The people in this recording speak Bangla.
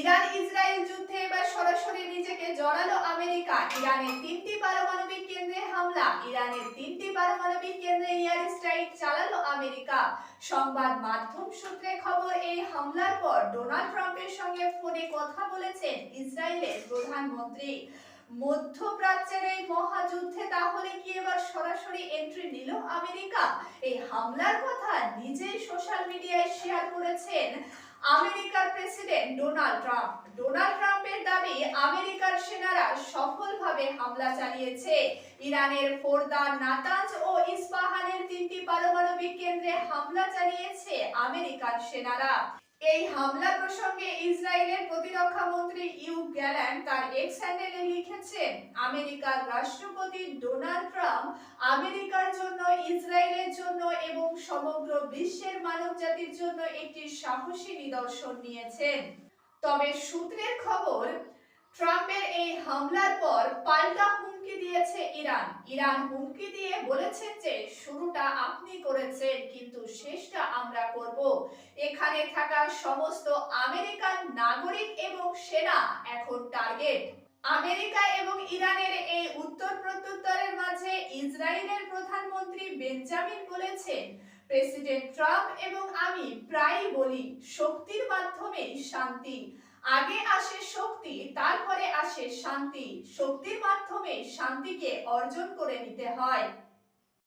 ইরান ইসরায়েল যুদ্ধে এবার সরাসরি নিজেকে জড়ালো আমেরিকা। ইরানের তিনটি পারমাণবিক কেন্দ্রে হামলা। ইরানের তিনটি পারমাণবিক কেন্দ্রে এয়ার স্ট্রাইক চালালো আমেরিকা। সংবাদ মাধ্যম সূত্রে খবর, এই হামলার পর ডোনাল্ড ট্রাম্পের সঙ্গে ফোনে কথা বলেছেন ইসরায়েলের প্রধানমন্ত্রী। মধ্যপ্রাচ্যের এই মহাযুদ্ধে তাহলে কি এবার সরাসরি এন্ট্রি নিল আমেরিকা? এই হামলার কথা নিজেই সোশ্যাল মিডিয়ায় শেয়ার করেছেন আমেরিকার প্রেসিডেন্ট ডোনাল্ড ট্রাম্প। ডোনাল্ড ট্রাম্পের দাবি, আমেরিকার সেনারা সফলভাবে হামলা চালিয়েছে। ইরানের ফোরদা নাতাজ ও ইস্পাহানের তিনটি পারমাণবিক কেন্দ্রে হামলা চালিয়েছে আমেরিকার সেনারা। এই হামলা প্রসঙ্গে ইসরায়েলের প্রতিরক্ষা মন্ত্রী ইউ গ্যালান্ট তার এক্স হ্যান্ডেলে লিখেছেন, আমেরিকার রাষ্ট্রপতি ডোনাল্ড ট্রাম্প আমেরিকার জন্য ইসরায়েলের জন্য এবং সমগ্র বিশ্বের মানবজাতির জন্য একটি সাহসী নিদর্শন নিয়েছেন। তবে সূত্রের খবর, ট্রাম্পের এই হামলার পর পাল্টা হুমকি দিয়েছে ইরান। ইরান হুমকি দিয়ে বলেছেন যে, শুরুটা আপনি করেছেন, কিন্তু শেষটা আমরা করব। এখানে থাকা সমস্ত আমেরিকান নাগরিক এবং সেনা এখন টার্গেট। আমেরিকা এবং ইরানের এই উত্তর প্রত্যুত্তরের মাঝে ইসরায়েলের প্রধানমন্ত্রী বেঞ্জামিন বলেছেন প্রেসিডেন্ট ট্রাম্প এবং আমি প্রায়ই বলি, শক্তির মাধ্যমে শান্তি। আগে আসে শক্তি, তারপরে আসে শান্তি। শক্তির মাধ্যমে শান্তিকে অর্জন করে নিতে হয়।